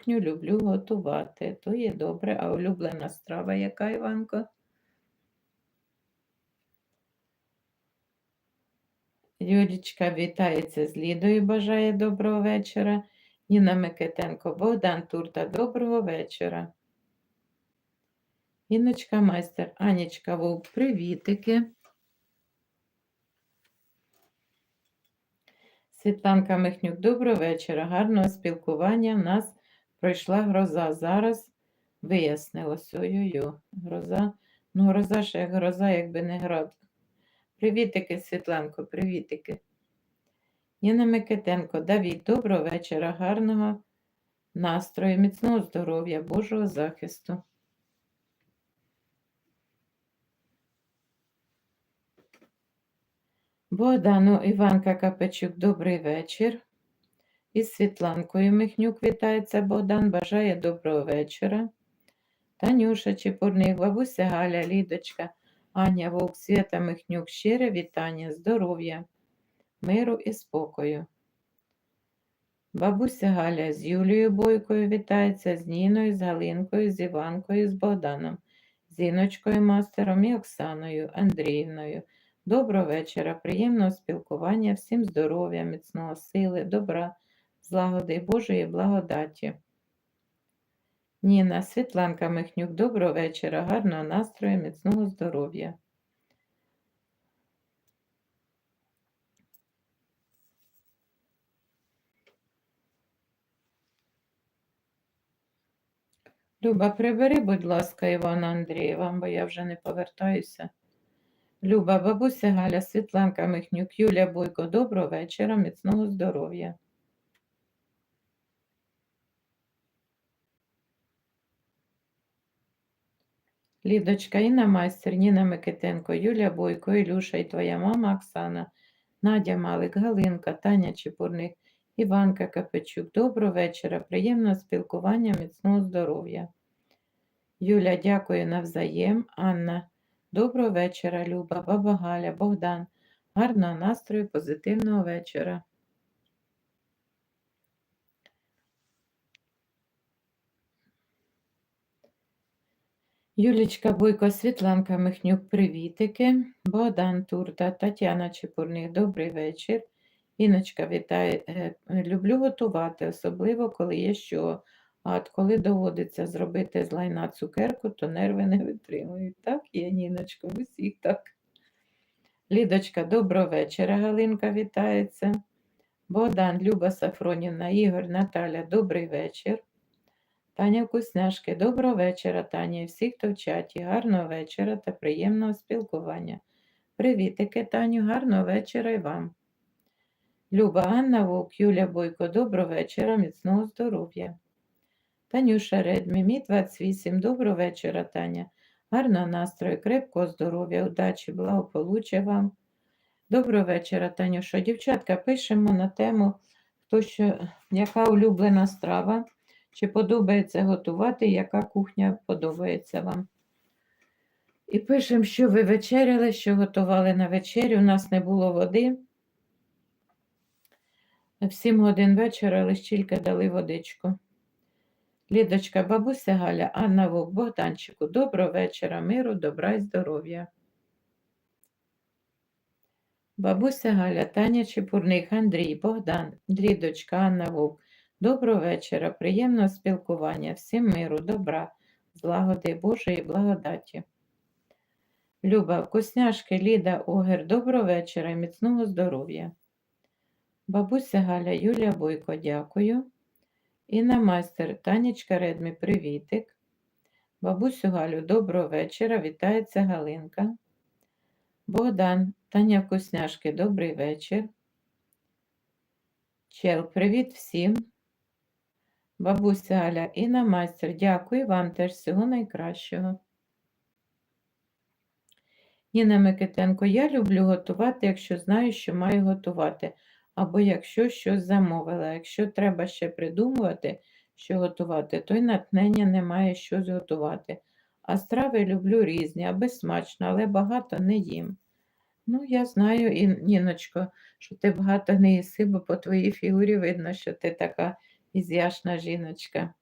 кухню люблю готувати. То є добре, а улюблена страва яка, Іванко? Юлічка вітається з Лідою, бажає доброго вечора. Ніна Микитенко, Богдан Турта, доброго вечора. Іночка майстер, Анічка Вовк, привітики. Світланка Михнюк, доброго вечора. Гарного спілкування. У нас пройшла гроза. Зараз вияснилось. Ой-ой-ой, гроза. Ну, гроза ще як гроза, якби не град. Привітики, Світланко, привітики. Ніна Микитенко, Давід, доброго вечора, гарного настрою, міцного здоров'я, Божого захисту. Богдану Іванка Капечук, добрий вечір. Із Світланкою Михнюк вітається Богдан, бажає доброго вечора. Танюша Чепурник, бабуся Галя, Лідочка, Аня Вовк, Свята Михнюк, щире вітання, здоров'я, миру і спокою. Бабуся Галя з Юлією Бойкою вітається, з Ніною, з Галинкою, з Іванкою, з Богданом, з Іночкою Мастером і Оксаною, Андріївною. Доброго вечора, приємного спілкування, всім здоров'я, міцного сили, добра, злагоди Божої благодаті. Ніна, Світланка Михнюк, доброго вечора, гарного настрою, міцного здоров'я. Люба, прибери, будь ласка, Івана Андрієва, бо я вже не повертаюся. Люба, бабуся Галя, Світланка Михнюк, Юля Бойко, доброго вечора, міцного здоров'я. Лідочка, Інна майстер, Ніна Микитенко, Юля Бойко, Ілюша і твоя мама Оксана, Надя Малик, Галинка, Таня Чепурник, Іванка Капечук. Доброго вечора, приємного спілкування, міцного здоров'я. Юля, дякую навзаєм. Анна, доброго вечора, Люба, баба Галя, Богдан. Гарного настрою, позитивного вечора. Юлічка Бойко, Світланка Михнюк, привітики. Богдан Турта, Тетяна Чепурник, добрий вечір. Іночка вітає. Е, люблю готувати, особливо коли є що. А от коли доводиться зробити з лайна цукерку, то нерви не витримують. Так, є, Ніночка, усіх так. Лідочка, доброго вечора. Галинка вітається. Богдан, Люба Сафронівна, Ігор, Наталя, добрий вечір. Таня Вкусняшки, доброго вечора, Таня і всі, хто в чаті. Гарного вечора та приємного спілкування. Привітики, Таню, гарного вечора і вам. Люба Анна Вовк, Юля Бойко, доброго вечора, міцного здоров'я. Танюша Редмі, мі 28, доброго вечора, Таня. Гарного настрою, крепкого здоров'я, удачі, благополуччя вам. Доброго вечора, Танюша. Дівчатка, пишемо на тему, хто що, яка улюблена страва, чи подобається готувати, яка кухня подобається вам. І пишемо, що ви вечеряли, що готували на вечерю. У нас не було води. В 7 годин вечора лише тільки дали водичку. Лідочка, бабуся Галя, Анна Вовк, Богданчику, доброго вечора, миру, добра і здоров'я. Бабуся Галя, Таня Чепурник, Андрій, Богдан, Лідочка, Анна Вовк, доброго вечора, приємного спілкування, всім миру, добра, злагоди Божої благодаті. Люба, вкусняшки, Ліда, Огер, доброго вечора, і міцного здоров'я. Бабуся Галя, Юлія Бойко, дякую. Інна майстер, Танечка Редмі, привітик. Бабусю Галю, доброго вечора. Вітається Галинка. Богдан, Таня Вкусняшки, добрий вечір. Чел, привіт всім. Бабуся Галя, Інна майстер, дякую вам теж всього найкращого. Ніна Микитенко, я люблю готувати, якщо знаю, що маю готувати або якщо щось замовила. Якщо треба ще придумувати, що готувати, то й натхнення немає щось готувати. А страви люблю різні, аби смачно, але багато не їм. Ну, я знаю, і, Ніночко, що ти багато не їси, бо по твоїй фігурі видно, що ти така ізяшна жіночка.